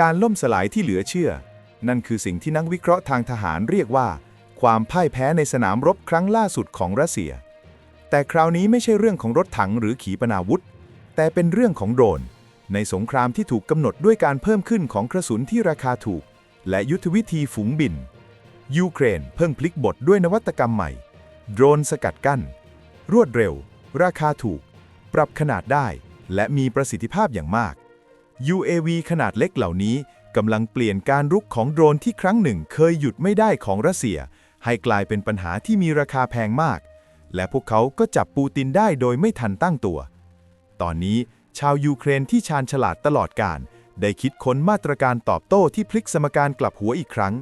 การล่มสลายที่เหลือเชื่อ นั่นคือสิ่งที่นักวิเคราะห์ทางทหารเรียกว่า ความพ่ายแพ้ในสนามรบครั้งล่าสุดของรัสเซีย แต่คราวนี้ไม่ใช่เรื่องของรถถังหรือขีปนาวุธ แต่เป็นเรื่องของโดรน ในสงครามที่ถูกกำหนดด้วยการเพิ่มขึ้นของกระสุนที่ราคาถูก และยุทธวิธีฝูงบิน ยูเครนเพิ่งพลิกบทด้วยนวัตกรรมใหม่ โดรนสกัดกั้น รวดเร็ว ราคาถูก ปรับขนาดได้ และมีประสิทธิภาพอย่างมาก UAV ขนาดเล็กเหล่านี้กำลังเปลี่ยนการรุกของโดรนที่ครั้งหนึ่งเคยหยุดไม่ได้ของรัสเซีย ให้กลายเป็นปัญหาที่มีราคาแพงมาก และพวกเขาก็จับปูตินได้โดยไม่ทันตั้งตัว ตอนนี้ชาวยูเครนที่ชาญฉลาดตลอดการ ได้คิดค้นมาตรการตอบโต้ที่พลิกสมการกลับหัวอีกครั้ง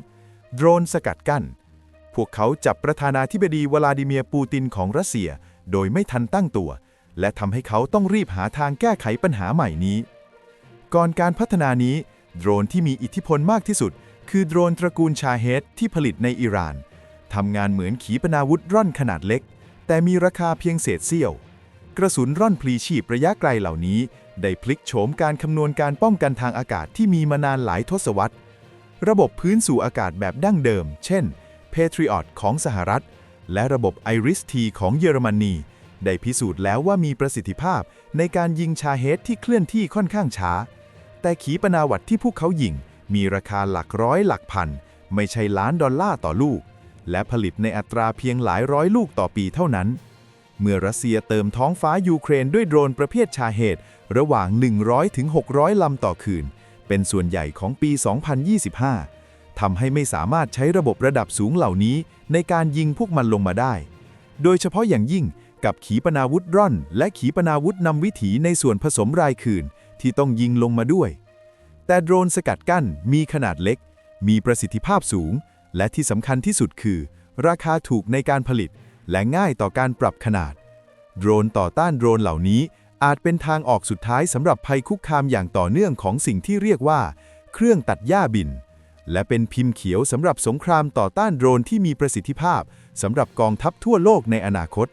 โดรนสกัดกั้น พวกเขาจับประธานาธิบดีวลาดิเมียร์ปูตินของรัสเซีย โดยไม่ทันตั้งตัว และทำให้เขาต้องรีบหาทางแก้ไขปัญหาใหม่นี้ ก่อนการพัฒนานี้ โดรนที่มีอิทธิพลมากที่สุด คือโดรนตระกูลชาเฮดที่ผลิตในอิหร่านทำงานเหมือนขีปนาวุธร่อนขนาดเล็ก แต่มีราคาเพียงเศษเสี้ยว กระสุนร่อนพลีชีพระยะไกลเหล่านี้ ได้พลิกโฉมการคำนวณการป้องกันทางอากาศที่มีมานานหลายทศวรรษ ระบบพื้นสู่อากาศแบบดั้งเดิม เช่น Patriot ของสหรัฐ และระบบ Iris-T ของเยอรมนีได้พิสูจน์แล้วว่ามีประสิทธิภาพในการยิงชาเฮดที่เคลื่อนที่ค่อนข้างช้า แต่ขีปนาวัตที่พวกเขายิง มีราคาหลักร้อยหลักพัน ไม่ใช่ล้านดอลลาร์ต่อลูก และผลิตในอัตราเพียงหลายร้อยลูกต่อปีเท่านั้น เมื่อรัสเซียเติมท้องฟ้ายูเครนด้วยโดรนประเภทชาเฮดระหว่าง 100ถึง600ลำต่อคืน เป็นส่วนใหญ่ของปี 2025 ทำให้ไม่สามารถใช้ระบบระดับสูงเหล่านี้ ในการยิงพวกมันลงมาได้ โดยเฉพาะอย่างยิ่งกับขีปนาวุธร่อน และขีปนาวุธนำวิถีในส่วนผสมรายคืน ที่ต้องยิงลงมาด้วย แต่โดรนสกัดกั้นมีขนาดเล็ก มีประสิทธิภาพสูง และที่สำคัญที่สุดคือ ราคาถูกในการผลิต และง่ายต่อการปรับขนาด โดรนต่อต้านโดรนเหล่านี้อาจเป็นทางออกสุดท้ายสำหรับภัยคุกคามอย่างต่อเนื่องของสิ่งที่เรียกว่า เครื่องตัดหญ้าบิน และเป็นพิมพ์เขียวสำหรับสงครามต่อต้านโดรนที่มีประสิทธิภาพสำหรับกองทัพทั่วโลกในอนาคต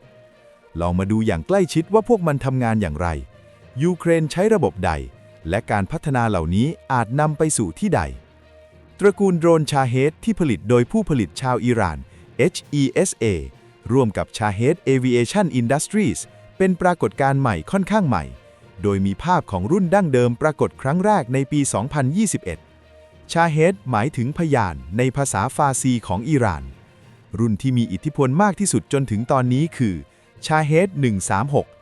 ลองมาดูอย่างใกล้ชิดว่าพวกมันทำงานอย่างไร ยูเครนใช้ระบบใด และการพัฒนาเหล่านี้อาจนำไปสู่ที่ใด ตระกูลโดรนชาเฮดที่ผลิตโดยผู้ผลิตชาวอิหร่าน HESA ร่วมกับ Shahed Aviation Industries เป็นปรากฏการณ์ใหม่ค่อนข้างใหม่ โดยมีภาพของรุ่นดั้งเดิมปรากฏครั้งแรกในปี 2021 ชาเฮดหมายถึงพยานในภาษาฟาซีของอิหร่าน รุ่นที่มีอิทธิพลมากที่สุดจนถึงตอนนี้คือชาเฮด136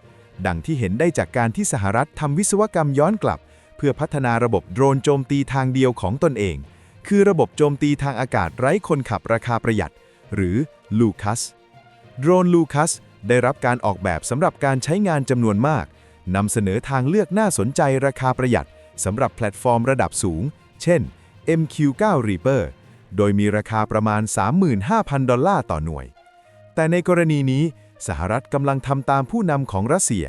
ดังที่เห็นได้จากการที่สหรัฐทำวิศวกรรมย้อนกลับ เพื่อพัฒนาระบบโดรนโจมตีทางเดียวของตนเอง คือระบบโจมตีทางอากาศไร้คนขับราคาประหยัด หรือลูคัสโดรนลูคัสได้รับการออกแบบสำหรับการใช้งานจำนวนมากนำเสนอทางเลือกน่าสนใจราคาประหยัดสำหรับแพลตฟอร์มระดับสูง เช่น MQ9 Reaper โดยมีราคาประมาณ 35,000 ดอลลาร์ต่อหน่วย แต่ในกรณีนี้ สหรัฐกำลังทำตามผู้นำของรัสเซีย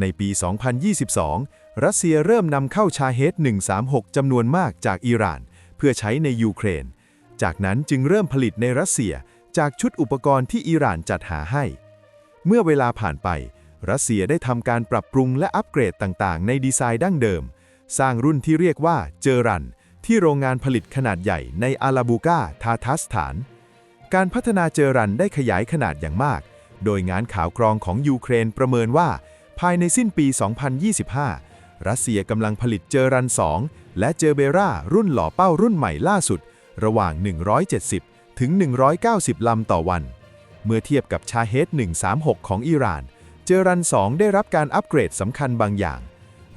ในปี 2022 รัสเซียเริ่มนำเข้าชาเฮด136 จำนวนมากจากอิหร่าน เพื่อใช้ในยูเครน จากนั้นจึงเริ่มผลิตในรัสเซียจากชุดอุปกรณ์ที่อิหร่านจัดหาให้ เมื่อเวลาผ่านไป รัสเซียได้ทำการปรับปรุงและอัปเกรดต่างๆ ในดีไซน์ดั้งเดิม สร้างรุ่นที่เรียกว่าเจอรัน ที่โรงงานผลิตขนาดใหญ่ในอาราบูกาทาทัสถาน การพัฒนาเจอรันได้ขยายขนาดอย่างมาก โดยงานข่าวกรองของยูเครนประเมินว่า ภายในสิ้นปี 2025 รัสเซียกำลังผลิตเจอรัน 2 และเจอเบรารุ่นหล่อเป้ารุ่นใหม่ล่าสุด ระหว่าง 170 ถึง 190 ลำต่อวัน เมื่อเทียบกับชาเฮด136 ของอิหร่าน เจอรัน 2 ได้รับการอัปเกรดสำคัญบางอย่าง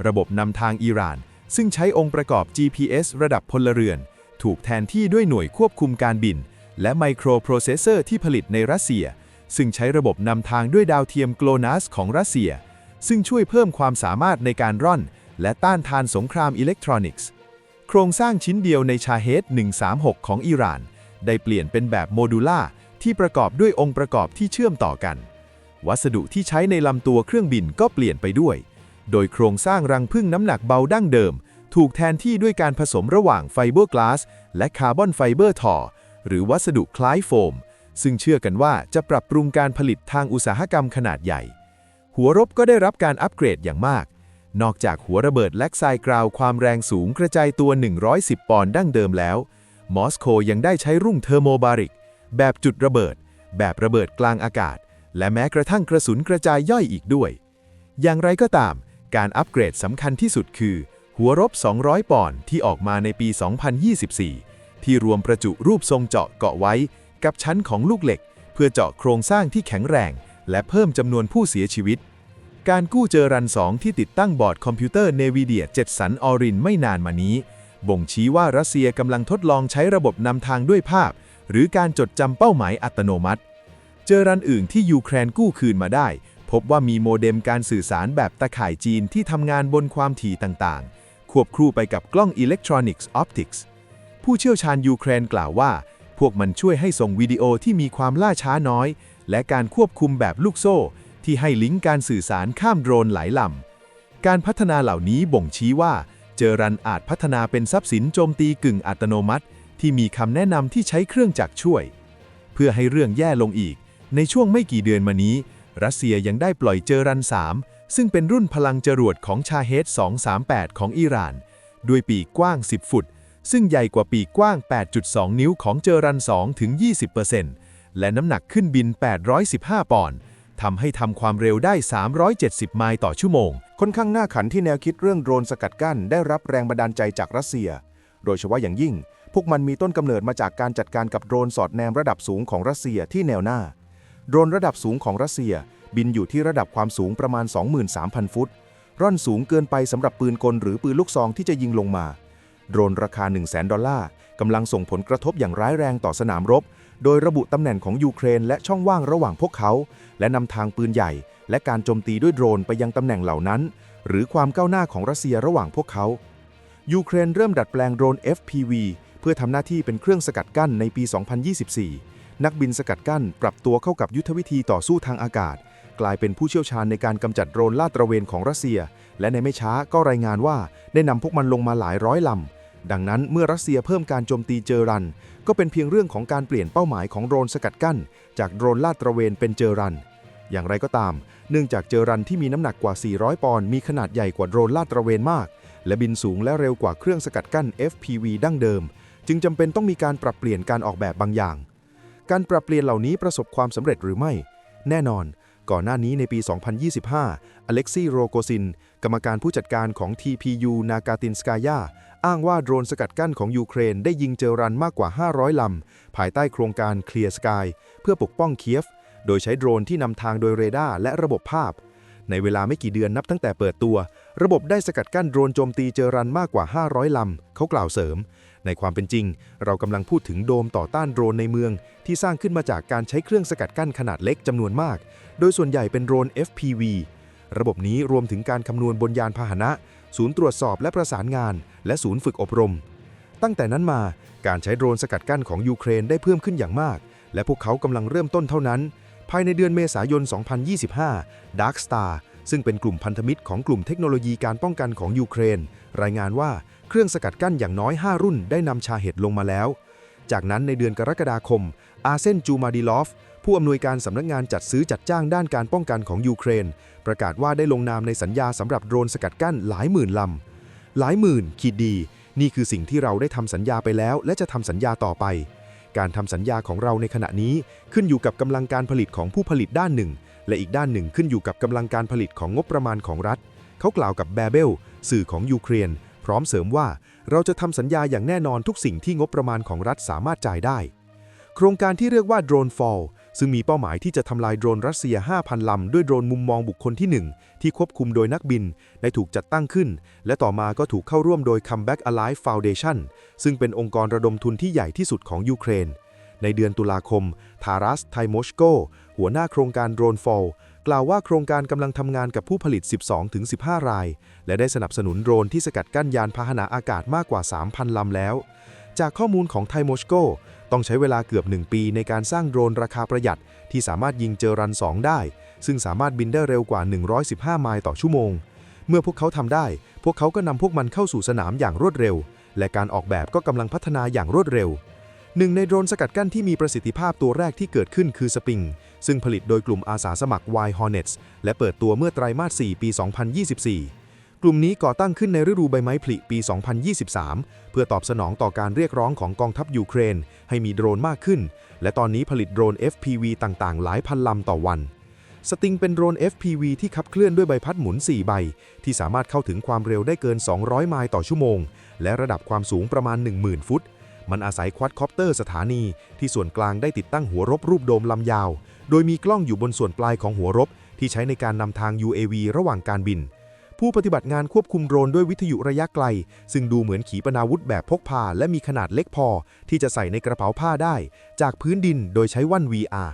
ระบบนำทางอิหร่าน ซึ่งใช้องค์ประกอบ GPS ระดับพลเรือน ถูกแทนที่ด้วยหน่วยควบคุมการบิน และไมโครโปรเซสเซอร์ที่ผลิตในรัสเซีย ซึ่งใช้ระบบนำทางด้วยดาวเทียมโกลนัสของรัสเซีย ซึ่งช่วยเพิ่มความสามารถในการร่อน และต้านทานสงครามอิเล็กทรอนิกส์ โครงสร้างชิ้นเดียวในชาเฮด136 ของอิหร่าน ได้เปลี่ยนเป็นแบบโมดูล่าที่ประกอบด้วยองค์ประกอบที่เชื่อมต่อกัน วัสดุที่ใช้ในลำตัวเครื่องบินก็เปลี่ยนไปด้วย โดยโครงสร้างรังพึ่งน้ำหนักเบาดั้งเดิม ถูกแทนที่ด้วยการผสมระหว่างไฟเบอร์กลาสและคาร์บอนไฟเบอร์ทอหรือวัสดุคล้ายโฟม ซึ่งเชื่อกันว่าจะปรับปรุงการผลิตทางอุตสาหกรรมขนาดใหญ่ หัวรบก็ได้รับการอัปเกรดอย่างมาก นอกจากหัวระเบิดแล็กไซกราวความแรงสูงกระจายตัว 110 ปอนด์ดั้งเดิมแล้ว มอสโกยังได้ใช้รุ่งเทอร์โมบาริก แบบจุดระเบิด แบบระเบิดกลางอากาศ และแม้กระทั่งกระสุนกระจายย่อยอีกด้วย อย่างไรก็ตาม การอัปเกรดสำคัญที่สุดคือ หัวรบ 200 ปอนด์ที่ออกมาในปี 2024 ที่รวมประจุรูปทรงเจาะเกาะไว้ กับชั้นของลูกเหล็ก เพื่อเจาะโครงสร้างที่แข็งแรง และเพิ่มจำนวนผู้เสียชีวิต การกู้เจอรัน2ที่ติดตั้งบอร์ดคอมพิวเตอร์ NVIDIA 7สันออรินไม่นานมานี้ บ่งชี้ว่ารัสเซียกำลังทดลองใช้ระบบนำทางด้วยภาพ หรือการจดจำเป้าหมายอัตโนมัติ เจอรันอื่นที่ยูเครนกู้คืนมาได้ พบว่ามีโมเด็มการสื่อสารแบบตะข่ายจีนที่ทำงานบนความถี่ต่างๆ ควบคู่ไปกับกล้องอิเล็กทรอนิกส์ออปติกส์ผู้เชี่ยวชาญยูเครนกล่าวว่า วกมันช่วยให้ส่งวิดีโอที่มีความล่าช้าน้อย และการควบคุมแบบลูกโซ่ ที่ให้ลิงก์การสื่อสารข้ามโดรนหลายลำ การพัฒนาเหล่านี้บ่งชี้ว่า เจอรันอาจพัฒนาเป็นทรัพย์สินโจมตีกึ่งอัตโนมัติ ที่มีคำแนะนำที่ใช้เครื่องจักรช่วย เพื่อให้เรื่องแย่ลงอีก ในช่วงไม่กี่เดือนมานี้ รัสเซียยังได้ปล่อยเจอรัน 3 ซึ่งเป็นรุ่นพลังจรวดของชาเฮด238 ของอิหร่าน ด้วยปีกกว้าง 10 ฟุต ซึ่งใหญ่กว่าปีกกว้าง 8.2 นิ้วของเจอรัน2ถึง 20%และน้ำหนักขึ้นบิน 815 ปอนด์ทำให้ทำความเร็วได้ 370 ไมล์ต่อชั่วโมง ค่อนข้างน่าขันที่แนวคิดเรื่องโดรนสกัดกั้นได้รับแรงบันดาลใจจากรัสเซีย โดยเฉพาะอย่างยิ่ง พวกมันมีต้นกำเนิดมาจากการจัดการกับโดรนสอดแนมระดับสูงของรัสเซียที่แนวหน้า โดรนระดับสูงของรัสเซีย บินอยู่ที่ระดับความสูงประมาณ 23,000 ฟุต ร่อนสูงเกินไปสำหรับปืนกลหรือปืนลูกซองที่จะยิงลงมา โดรนราคา 1 0 0 0 0แดอลลาร์กำลังส่งผลกระทบอย่างร้ายแรงต่อสนามรบ โดยระบุตำแหน่งของยูเครนและช่องว่างระหว่างพวกเขา และนำทางปืนใหญ่ และการโจมตีด้วยโดรนไปยังตำแหน่งเหล่านั้น หรือความก้าวหน้าของรัสเซียระหว่างพวกเขา ยูเครนเริ่มดัดแปลงโดรน FPV เพื่อทำหน้าที่เป็นเครื่องสกัดกั้นในปี 2024 นักบินสกัดกั้นปรับตัวเข้ากับยุทธวิธีต่อสู้ทางอากาศ กลายเป็นผู้เชี่ยวชาญในการกำจัดโดรนลาดตระเวนของรัสเซีย และในไม่ช้าก็รายงานว่าได้นำพวกมันลงมาหลายร้อยลำ ดังนั้นเมื่อรัสเซียเพิ่มการโจมตีเจอรัน ก็เป็นเพียงเรื่องของการเปลี่ยนเป้าหมายของโดรนสกัดกั้น จากโดรนลาดตระเวนเป็นเจอรัน อย่างไรก็ตาม เนื่องจากเจอรันที่มีน้ำหนักกว่า 400 ปอนด์มีขนาดใหญ่กว่าโดรนลาดตระเวนมาก และบินสูงและเร็วกว่าเครื่องสกัดกั้น FPV ดั้งเดิม จึงจำเป็นต้องมีการปรับเปลี่ยนการออกแบบบางอย่าง การปรับเปลี่ยนเหล่านี้ประสบความสำเร็จหรือไม่ แน่นอน ก่อนหน้านี้ในปี 2025 อเล็กซี่โรโกซิน กรรมการผู้จัดการของ TPU นากาตินสกายาอ้างว่าโดรนสกัดกั้นของยูเครนได้ยิงเจอรันมากกว่า 500 ลำ ภายใต้โครงการ Clear Sky เพื่อปกป้องเคียฟ โดยใช้โดรนที่นำทางโดยเรดาร์และระบบภาพ ในเวลาไม่กี่เดือนนับตั้งแต่เปิดตัว ระบบได้สกัดกั้นโดรนโจมตีเจอรันมากกว่า 500 ลำ เขากล่าวเสริม ในความเป็นจริง เรากำลังพูดถึงโดมต่อต้านโดรนในเมือง ที่สร้างขึ้นมาจากการใช้เครื่องสกัดกั้นขนาดเล็กจำนวนมาก โดยส่วนใหญ่เป็นโดรน FPV ระบบนี้รวมถึงการคำนวณบนยานพาหนะ ศูนย์ตรวจสอบและประสานงาน และศูนย์ฝึกอบรม ตั้งแต่นั้นมาการใช้โดรนสกัดกั้นของยูเครนได้เพิ่มขึ้นอย่างมาก และพวกเขากำลังเริ่มต้นเท่านั้น ภายในเดือนเมษายน 2025 Dark Star ซึ่งเป็นกลุ่มพันธมิตรของกลุ่มเทคโนโลยีการป้องกันของยูเครน รายงานว่า เครื่องสกัดกั้นอย่างน้อย 5 รุ่นได้นำชาเห็ดลงมาแล้ว จากนั้นในเดือนกรกฎาคม อาเซนจูมาดิลอฟ ผู้อำนวยการสำนักงานจัดซื้อจัดจ้างด้านการป้องกันของยูเครน ประกาศว่าได้ลงนามในสัญญาสำหรับโดรนสกัดกั้นหลายหมื่นลำ หลายหมื่นขีดดี นี่คือสิ่งที่เราได้ทำสัญญาไปแล้ว และจะทำสัญญาต่อไป การทำสัญญาของเราในขณะนี้ขึ้นอยู่กับกำลังการผลิตของผู้ผลิตด้านหนึ่ง และอีกด้านหนึ่งขึ้นอยู่กับกำลังการผลิตของงบประมาณของรัฐ เขากล่าวกับแบเบลสื่อของยูเครน พร้อมเสริมว่าเราจะทำสัญญาอย่างแน่นอนทุกสิ่งที่งบประมาณของรัฐสามารถจ่ายได้ โครงการที่เรียกว่า Drone Fall ซึ่งมีเป้าหมายที่จะทำลายโดรนรัสเซีย 5,000 ลำ ด้วยโดรนมุมมองบุคคลที่ 1 ที่ควบคุมโดยนักบิน ได้ถูกจัดตั้งขึ้น และต่อมาก็ถูกเข้าร่วมโดย Comeback Alive Foundation ซึ่งเป็นองค์กรระดมทุนที่ใหญ่ที่สุดของยูเครน ในเดือนตุลาคม ทารัส ไทโมชโก หัวหน้าโครงการ Drone Fall กล่าวว่าโครงการกำลังทำงานกับผู้ผลิต 12-15 ราย และได้สนับสนุนโดรนที่สกัดกั้นยานพาหนะอากาศมากกว่า 3,000 ลำแล้ว จากข้อมูลของไทโมชโกต้องใช้เวลาเกือบ 1 ปีในการสร้างโดรนราคาประหยัด ที่สามารถยิงเจอรัน 2 ได้ ซึ่งสามารถบินได้เร็วกว่า 115 ไมล์ต่อชั่วโมง เมื่อพวกเขาทำได้ พวกเขาก็นำพวกมันเข้าสู่สนามอย่างรวดเร็ว และการออกแบบก็กำลังพัฒนาอย่างรวดเร็วหนึ่งในโดรนสกัดกั้นที่มีประสิทธิภาพตัวแรกที่เกิดขึ้นคือสปริง ซึ่งผลิตโดยกลุ่มอาสาสมัคร Y Hornets และเปิดตัวเมื่อไตรมาส 4 ปี 2024 กลุ่มนี้ก่อตั้งขึ้นในฤดูใบไม้ผลิปี 2023 เพื่อตอบสนองต่อการเรียกร้องของกองทัพยูเครน ให้มีโดรนมากขึ้น และตอนนี้ผลิตโดรน FPV ต่างๆ หลายพันลำต่อวันสติงเป็นโดรน FPV ที่ขับเคลื่อนด้วยใบพัดหมุน 4 ใบ ที่สามารถเข้าถึงความเร็วได้เกิน 200 ไมล์ต่อชั่วโมง และระดับความสูงประมาณ 10,000 ฟุต มันอาศัยควัดคอปเตอร์สถานี ที่ส่วนกลางได้ติดตั้งหัวรบรูปโดมลำยาว โดยมีกล้องอยู่บนส่วนปลายของหัวรบ ที่ใช้ในการนำทาง UAV ระหว่างการบิน ผู้ปฏิบัติงานควบคุมโดรนด้วยวิทยุระยะไกล ซึ่งดูเหมือนขีปนาวุธแบบพกพา และมีขนาดเล็กพอ ที่จะใส่ในกระเป๋าผ้าได้ จากพื้นดินโดยใช้วัน VR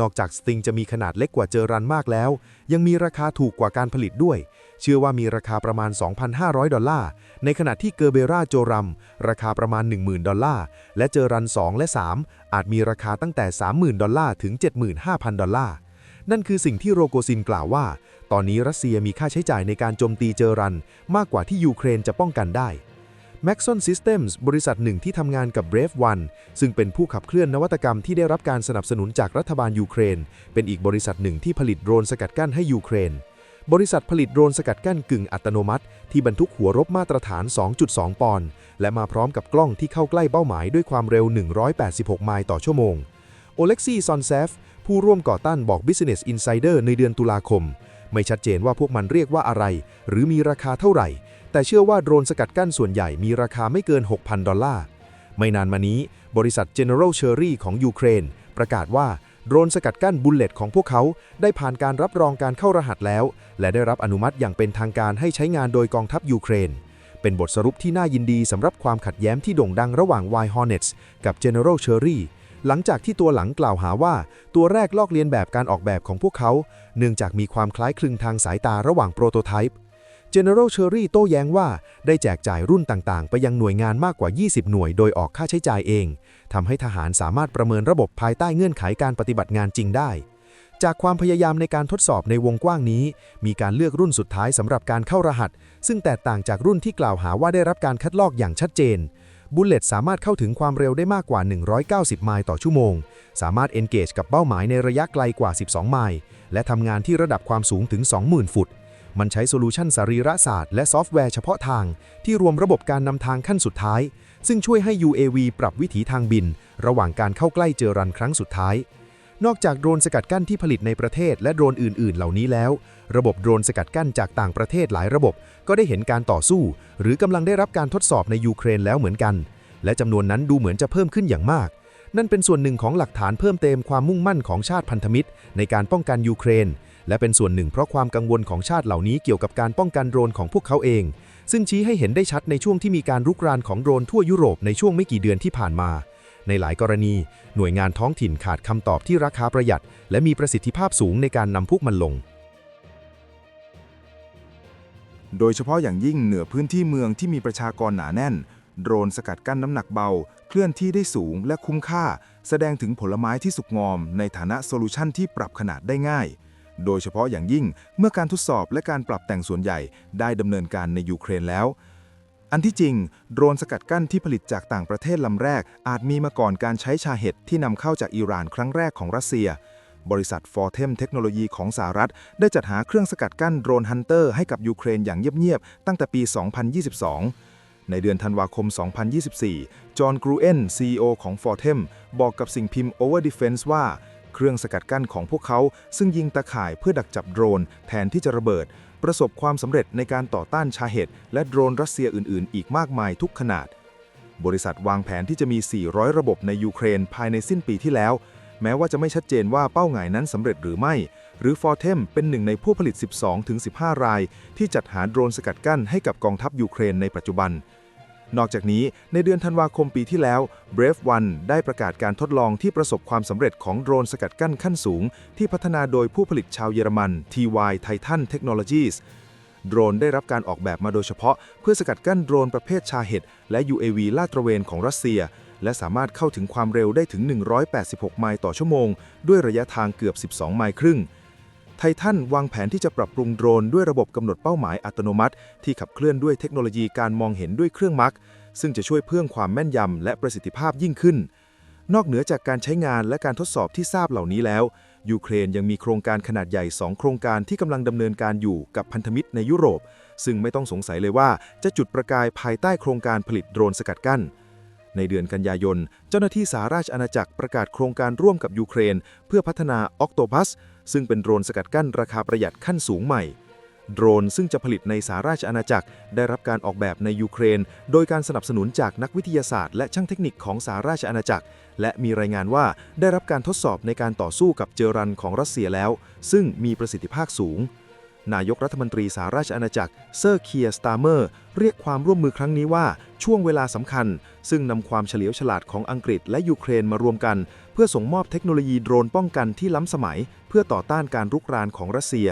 นอกจากสติงจะมีขนาดเล็กกว่าเจอรันมากแล้ว ยังมีราคาถูกกว่าการผลิตด้วย เชื่อว่ามีราคาประมาณ 2,500 ดอลลาร์ ในขณะที่เกอร์เบราโจรัม ราคาประมาณ 10,000 ดอลลาร์ และเจอรัน 2 และ 3 อาจมีราคาตั้งแต่ 30,000 ดอลลาร์ถึง 75,000 ดอลลาร์ นั่นคือสิ่งที่โรโกซินกล่าวว่า ตอนนี้รัสเซียมีค่าใช้จ่ายในการโจมตีเจอรัน มากกว่าที่ยูเครนจะป้องกันได้ Maxon Systems บริษัทหนึ่งที่ทำงานกับ Brave One ซึ่งเป็นผู้ขับเคลื่อนนวัตกรรมที่ได้รับการสนับสนุนจากรัฐบาลยูเครน เป็นอีกบริษัทหนึ่งที่ผลิตโดรนสกัดกั้นให้ยูเครน บริษัทผลิตโดรนสกัดกั้นกึ่งอัตโนมัติ ที่บรรทุกหัวรบมาตรฐาน 2.2 ปอนด์ และมาพร้อมกับกล้องที่เข้าใกล้เป้าหมายด้วยความเร็ว 186 ไมล์ต่อชั่วโมง โอเล็กซีซอนเซฟผู้ร่วมก่อตั้งบอก Business Insider ในเดือนตุลาคม ไม่ชัดเจนว่าพวกมันเรียกว่าอะไร หรือมีราคาเท่าไหร่ แต่เชื่อว่าโดรนสกัดกั้นส่วนใหญ่มีราคาไม่เกิน 6,000 ดอลลาร์ ไม่นานมานี้ บริษัท General Cherry ของยูเครน ประกาศว่าโดรนสกัดกั้นบุลเลตของพวกเขา ได้ผ่านการรับรองการเข้ารหัสแล้ว และได้รับอนุมัติอย่างเป็นทางการให้ใช้งานโดยกองทัพยูเครน เป็นบทสรุปที่น่ายินดีสำหรับความขัดแย้งที่โด่งดังระหว่าง Y Hornets กับ General Cherry หลังจากที่ตัวหลังกล่าวหาว่า ตัวแรกลอกเลียนแบบการออกแบบของพวกเขา เนื่องจากมีความคล้ายคลึงทางสายตาระหว่างโปรโตไทป์ General Cherry โต้แย้งว่าได้แจกจ่ายรุ่นต่างๆ ไปยังหน่วยงานมากกว่า 20 หน่วยโดยออกค่าใช้จ่ายเองทำให้ทหารสามารถประเมินระบบภายใต้เงื่อนไขการปฏิบัติงานจริงได้ จากความพยายามในการทดสอบในวงกว้างนี้ มีการเลือกรุ่นสุดท้ายสำหรับการเข้ารหัส ซึ่งแตกต่างจากรุ่นที่กล่าวหาว่าได้รับการคัดลอกอย่างชัดเจนบุลเลตสามารถเข้าถึงความเร็วได้มากกว่า 190 ไมล์ต่อชั่วโมง สามารถ engage กับเป้าหมายในระยะไกลกว่า 12 ไมล์ และทำงานที่ระดับความสูงถึง 20,000 ฟุต มันใช้โซลูชันสรีระศาสตร์และซอฟต์แวร์เฉพาะทาง ที่รวมระบบการนำทางขั้นสุดท้าย ซึ่งช่วยให้ UAV ปรับวิถีทางบิน ระหว่างการเข้าใกล้เจอรันครั้งสุดท้าย นอกจากโดรนสกัดกั้นที่ผลิตในประเทศและโดรนอื่น ๆ เหล่านี้แล้ว ระบบโดรนสกัดกั้นจากต่างประเทศหลายระบบ ก็ได้เห็นการต่อสู้ หรือกำลังได้รับการทดสอบในยูเครนแล้วเหมือนกัน และจำนวนนั้นดูเหมือนจะเพิ่มขึ้นอย่างมากนั่นเป็นส่วนหนึ่งของหลักฐานเพิ่มเติมความมุ่งมั่นของชาติพันธมิตร ในการป้องกันยูเครน และเป็นส่วนหนึ่งเพราะความกังวลของชาติเหล่านี้เกี่ยวกับการป้องกันโดรนของพวกเขาเอง ซึ่งชี้ให้เห็นได้ชัดในช่วงที่มีการรุกรานของโดรนทั่วยุโรปในช่วงไม่กี่เดือนที่ผ่านมา ในหลายกรณี หน่วยงานท้องถิ่นขาดคำตอบที่ราคาประหยัด และมีประสิทธิภาพสูงในการนำพวกมันลง โดยเฉพาะอย่างยิ่งเหนือพื้นที่เมืองที่มีประชากรหนาแน่น โดรนสกัดกั้นน้ำหนักเบา เคลื่อนที่ได้สูงและคุ้มค่า แสดงถึงผลไม้ที่สุกงอม ในฐานะโซลูชันที่ปรับขนาดได้ง่าย โดยเฉพาะอย่างยิ่งเมื่อการทดสอบและการปรับแต่งส่วนใหญ่ได้ดำเนินการในยูเครนแล้ว อันที่จริง โดรนสกัดกั้นที่ผลิตจากต่างประเทศลำแรก อาจมีมาก่อนการใช้ชาเห็ดที่นำเข้าจากอิหร่านครั้งแรกของรัสเซีย บริษัท Fortem เทคโนโลยีของสหรัฐ ได้จัดหาเครื่องสกัดกั้นโดรนฮันเตอร์ให้กับยูเครนอย่างเงียบๆตั้งแต่ปี 2022ในเดือนธันวาคม 2024 จอห์นกรูเอน CEO ของ Fortem บอกกับสิ่งพิมพ์ Over Defense ว่า เครื่องสกัดกั้นของพวกเขา ซึ่งยิงตะข่ายเพื่อดักจับโดรน แทนที่จะระเบิด ประสบความสำเร็จในการต่อต้านชาเห็ดและโดรนรัสเซียอื่น ๆ อีกมากมายทุกขนาด บริษัทวางแผนที่จะมี 400 ระบบในยูเครนภายในสิ้นปีที่แล้ว แม้ว่าจะไม่ชัดเจนว่าเป้าหมายนั้นสำเร็จหรือไม่ หรือ Fortem เป็นหนึ่งในผู้ผลิต 12-15 ราย ที่จัดหาโดรนสกัดกั้นให้กับกองทัพยูเครนในปัจจุบัน นอกจากนี้ในเดือนธันวาคมปีที่แล้ว Brave One ได้ประกาศการทดลองที่ประสบความสำเร็จของโดรนสกัดกั้นขั้นสูง ที่พัฒนาโดยผู้ผลิตชาวเยอรมัน TY Titan Technologies โดรนได้รับการออกแบบมาโดยเฉพาะ เพื่อสกัดกั้นโดรนประเภทชาเห็ดและ UAV ลาดตระเวนของรัสเซีย และสามารถเข้าถึงความเร็วได้ถึง 186 ไมล์ต่อชั่วโมง ด้วยระยะทางเกือบ 12 ไมล์ครึ่ง ไททันวางแผนที่จะปรับปรุงโดรนด้วยระบบกำหนดเป้าหมายอัตโนมัติ ที่ขับเคลื่อนด้วยเทคโนโลยีการมองเห็นด้วยเครื่องมาร์กซึ่งจะช่วยเพิ่มความแม่นยำและประสิทธิภาพยิ่งขึ้น นอกเหนือจากการใช้งานและการทดสอบที่ทราบเหล่านี้แล้ว ยูเครนยังมีโครงการขนาดใหญ่ 2 โครงการที่กำลังดำเนินการอยู่กับพันธมิตรในยุโรป ซึ่งไม่ต้องสงสัยเลยว่าจะจุดประกายภายใต้โครงการผลิตโดรนสกัดกั้นในเดือนกันยายน เจ้าหน้าที่สหราชอาณาจักรประกาศโครงการร่วมกับยูเครน เพื่อพัฒนา Octopus ซึ่งเป็นโดรนสกัดกั้นราคาประหยัดขั้นสูงใหม่ โดรนซึ่งจะผลิตในสหราชอาณาจักร ได้รับการออกแบบในยูเครน โดยการสนับสนุนจากนักวิทยาศาสตร์และช่างเทคนิคของสหราชอาณาจักร และมีรายงานว่าได้รับการทดสอบในการต่อสู้กับเจอรันของรัสเซียแล้ว ซึ่งมีประสิทธิภาพสูง นายกรัฐมนตรีสหราชอาณาจักรเซอร์เคียสตาร์เมอร์เรียกความร่วมมือครั้งนี้ว่าช่วงเวลาสำคัญ ซึ่งนำความเฉลียวฉลาดของอังกฤษและยูเครนมารวมกัน เพื่อส่งมอบเทคโนโลยีโดรนป้องกันที่ล้ำสมัย เพื่อต่อต้านการรุกรานของรัสเซีย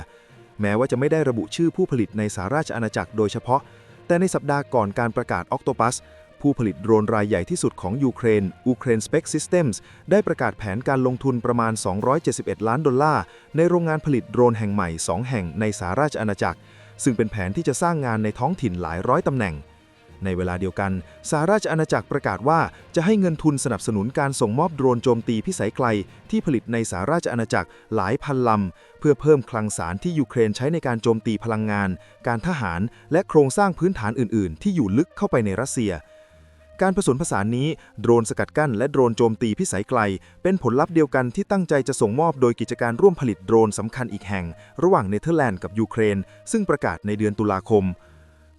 แม้ว่าจะไม่ได้ระบุชื่อผู้ผลิตในสหราชอาณาจักรโดยเฉพาะ แต่ในสัปดาห์ก่อนการประกาศ Octopus ผู้ผลิตโดรนรายใหญ่ที่สุดของยูเครน Ukraine Spec Systems ได้ประกาศแผนการลงทุนประมาณ 271 ล้านดอลลาร์ ในโรงงานผลิตโดรนแห่งใหม่ 2 แห่งในสหราชอาณาจักร ซึ่งเป็นแผนที่จะสร้างงานในท้องถิ่นหลายร้อยตำแหน่ง ในเวลาเดียวกันสหราชอาณาจักรประกาศว่าจะให้เงินทุนสนับสนุนการส่งมอบโดรนโจมตีพิสัยไกล ที่ผลิตในสหราชอาณาจักรหลายพันลำ เพื่อเพิ่มคลังสารที่ยูเครนใช้ในการโจมตีพลังงาน การทหาร และโครงสร้างพื้นฐานอื่น ๆ ที่อยู่ลึกเข้าไปในรัสเซีย การผสมผสานนี้โดรนสกัดกั้นและโดรนโจมตีพิสัยไกล เป็นผลลัพธ์เดียวกันที่ตั้งใจจะส่งมอบโดยกิจการร่วมผลิตโดรนสำคัญอีกแห่ง ระหว่างเนเธอร์แลนด์กับยูเครน ซึ่งประกาศในเดือนตุลาคม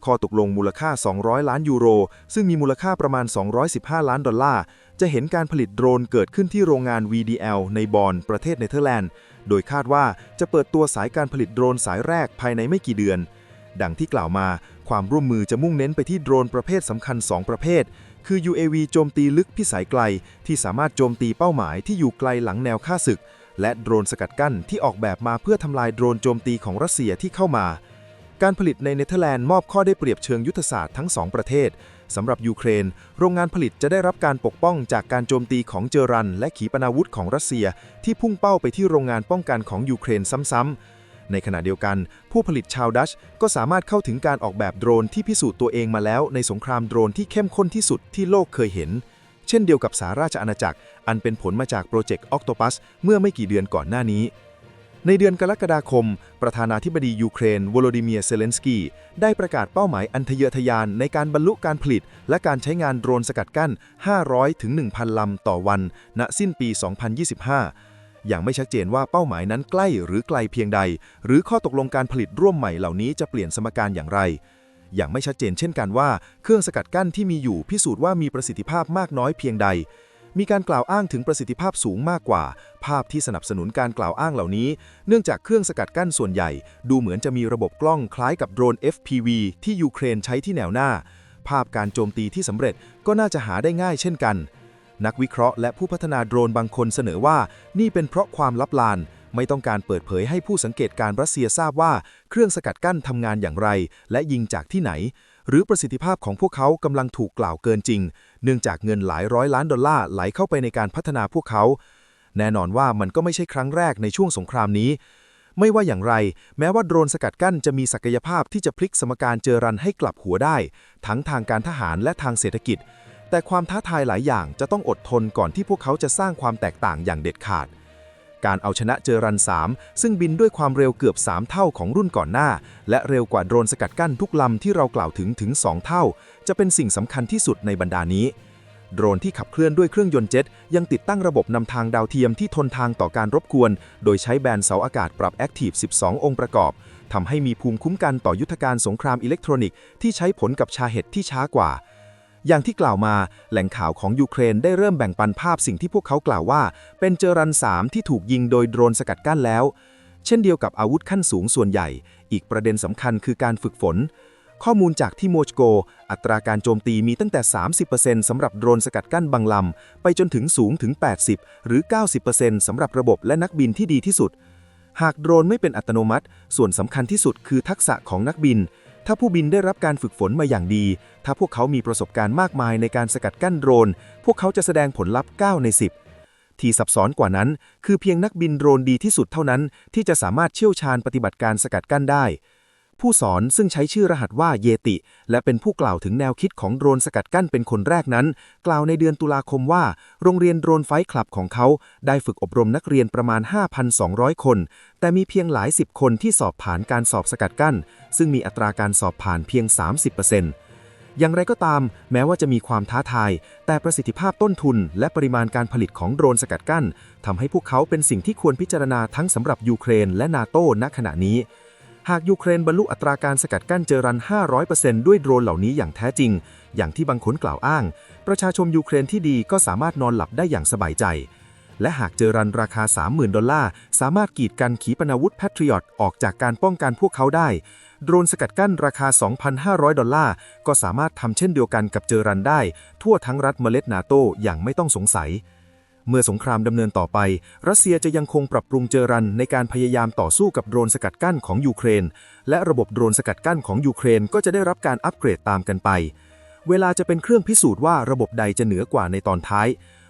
ข้อตกลงมูลค่า 200 ล้านยูโร ซึ่งมีมูลค่าประมาณ 215 ล้านดอลลาร์ จะเห็นการผลิตโดรนเกิดขึ้นที่โรงงาน VDL ในบอนประเทศเนเธอร์แลนด์ โดยคาดว่าจะเปิดตัวสายการผลิตโดรนสายแรกภายในไม่กี่เดือน ดังที่กล่าวมา ความร่วมมือจะมุ่งเน้นไปที่โดรนประเภทสำคัญ 2 ประเภท คือ UAV โจมตีลึกพิสัยไกล ที่สามารถโจมตีเป้าหมายที่อยู่ไกลหลังแนวฆ่าศึก และโดรนสกัดกั้นที่ออกแบบมาเพื่อทำลายโดรนโจมตีของรัสเซียที่เข้ามา การผลิตในเนเธอร์แลนด์มอบข้อได้เปรียบเชิงยุทธศาสตร์ทั้ง2ประเทศสำหรับยูเครน โรงงานผลิตจะได้รับการปกป้องจากการโจมตีของเจอรัน และขีปนาวุธของรัสเซีย ที่พุ่งเป้าไปที่โรงงานป้องกันของยูเครนซ้ำๆในขณะเดียวกัน ผู้ผลิตชาวดัชก็สามารถเข้าถึงการออกแบบโดรนที่พิสูจน์ตัวเองมาแล้ว ในสงครามโดรนที่เข้มข้นที่สุดที่โลกเคยเห็น เช่นเดียวกับสหราชอาณาจักร อันเป็นผลมาจากโปรเจกต์ Octopus เมื่อไม่กี่เดือนก่อนหน้านี้ ในเดือนกรกฎาคม ประธานาธิบดียูเครนวโลดิเมียเซเลนสกีได้ประกาศเป้าหมายอันทะเยอทะยานในการบรรลุการผลิต และการใช้งานโดรนสกัดกั้น 500 ถึง 1,000 ลำต่อวัน ณ สิ้นปี 2025 อย่างไม่ชัดเจนว่าเป้าหมายนั้นใกล้หรือไกลเพียงใด หรือข้อตกลงการผลิตร่วมใหม่เหล่านี้จะเปลี่ยนสมการอย่างไร อย่างไม่ชัดเจนเช่นกันว่า เครื่องสกัดกั้นที่มีอยู่พิสูจน์ว่ามีประสิทธิภาพมากน้อยเพียงใด มีการกล่าวอ้างถึงประสิทธิภาพสูงมากกว่า ภาพที่สนับสนุนการกล่าวอ้างเหล่านี้ เนื่องจากเครื่องสกัดกั้นส่วนใหญ่ ดูเหมือนจะมีระบบกล้องคล้ายกับโดรน FPV ที่ยูเครนใช้ที่แนวหน้า ภาพการโจมตีที่สำเร็จก็น่าจะหาได้ง่ายเช่นกัน นักวิเคราะห์และผู้พัฒนาโดรนบางคนเสนอว่า นี่เป็นเพราะความลับลาน ไม่ต้องการเปิดเผยให้ผู้สังเกตการณ์รัสเซียทราบว่า เครื่องสกัดกั้นทำงานอย่างไร และยิงจากที่ไหน หรือประสิทธิภาพของพวกเขากำลังถูกกล่าวเกินจริง เนื่องจากเงินหลายร้อยล้านดอลลาร์ไหลเข้าไปในการพัฒนาพวกเขา แน่นอนว่ามันก็ไม่ใช่ครั้งแรกในช่วงสงครามนี้ ไม่ว่าอย่างไร แม้ว่าโดรนสกัดกั้นจะมีศักยภาพที่จะพลิกสมการเจอรันให้กลับหัวได้ ทั้งทางการทหารและทางเศรษฐกิจ แต่ความท้าทายหลายอย่างจะต้องอดทนก่อนที่พวกเขาจะสร้างความแตกต่างอย่างเด็ดขาด การเอาชนะเจอรัน 3 ซึ่งบินด้วยความเร็วเกือบ 3 เท่าของรุ่นก่อนหน้า และเร็วกว่าโดรนสกัดกั้นทุกลำที่เรากล่าวถึงถึง 2 เท่า จะเป็นสิ่งสำคัญที่สุดในบรรดานี้ โดรนที่ขับเคลื่อนด้วยเครื่องยนต์เจ็ต ยังติดตั้งระบบนำทางดาวเทียมที่ทนทางต่อการรบกวน โดยใช้แบนเสาอากาศปรับแอคทีฟ12 องค์ประกอบทำให้มีภูมิคุ้มกันต่อยุทธการสงครามอิเล็กทรอนิกส์ที่ใช้ผลกับชาเห็ดที่ช้ากว่า อย่างที่กล่าวมาแหล่งข่าวของยูเครนได้เริ่มแบ่งปันภาพสิ่งที่พวกเขากล่าวว่า เป็นเจอรัน3ที่ถูกยิงโดยโดรนสกัดกั้นแล้ว เช่นเดียวกับอาวุธขั้นสูงส่วนใหญ่ อีกประเด็นสำคัญคือการฝึกฝน ข้อมูลจากที่โมชโก อัตราการโจมตีมีตั้งแต่ 30%สำหรับโดรนสกัดกั้นบางลำ ไปจนถึงสูงถึง 80 หรือ 90%สำหรับระบบและนักบินที่ดีที่สุด หากโดรนไม่เป็นอัตโนมัติ ส่วนสำคัญที่สุดคือทักษะของนักบิน ถ้าผู้บินได้รับการฝึกฝนมาอย่างดี ถ้าพวกเขามีประสบการณ์มากมายในการสกัดกั้นโดรน พวกเขาจะแสดงผลลัพธ์ 9 ใน 10 ที่ซับซ้อนกว่านั้น คือเพียงนักบินโดรนดีที่สุดเท่านั้น ที่จะสามารถเชี่ยวชาญปฏิบัติการสกัดกั้นได้ ผู้สอนซึ่งใช้ชื่อรหัสว่าเยติ และเป็นผู้กล่าวถึงแนวคิดของโดรนสกัดกั้นเป็นคนแรกนั้น กล่าวในเดือนตุลาคมว่า โรงเรียนโดรนไฟคลับของเขา ได้ฝึกอบรมนักเรียนประมาณ 5,200 คน แต่มีเพียงหลายสิบคนที่สอบผ่านการสอบสกัดกั้น ซึ่งมีอัตราการสอบผ่านเพียง 30%อย่างไรก็ตาม แม้ว่าจะมีความท้าทาย แต่ประสิทธิภาพต้นทุน และปริมาณการผลิตของโดรนสกัดกั้นทำให้พวกเขาเป็นสิ่งที่ควรพิจารณาทั้งสำหรับยูเครนและนาโตณขณะนี้ หากยูเครนบรรลุอัตราการสกัดกั้นเจอรัน 500%ด้วยโดรนเหล่านี้อย่างแท้จริง อย่างที่บางคนกล่าวอ้าง ประชาชนยูเครนที่ดีก็สามารถนอนหลับได้อย่างสบายใจ และหากเจอรันราคา 30,000 ดอลลาร์ สามารถกีดกันขีปนาวุธแพทริอตออกจากการป้องกันพวกเขาได้ โดรนสกัดกั้นราคา 2,500 ดอลลาร์ ก็สามารถทำเช่นเดียวกันกับเจอรันได้ ทั่วทั้งรัฐเมล็ดนาโตอย่างไม่ต้องสงสัย เมื่อสงครามดำเนินต่อไป รัสเซียจะยังคงปรับปรุงเจอรันในการพยายามต่อสู้กับโดรนสกัดกั้นของยูเครน และระบบโดรนสกัดกั้นของยูเครนก็จะได้รับการอัปเกรดตามกันไป เวลาจะเป็นเครื่องพิสูจน์ว่าระบบใดจะเหนือกว่าในตอนท้าย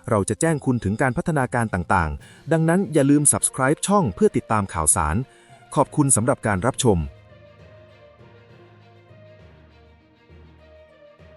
เราจะแจ้งคุณถึงการพัฒนาการต่างๆ ดังนั้นอย่าลืม subscribe ช่องเพื่อติดตามข่าวสาร ขอบคุณสำหรับการรับชม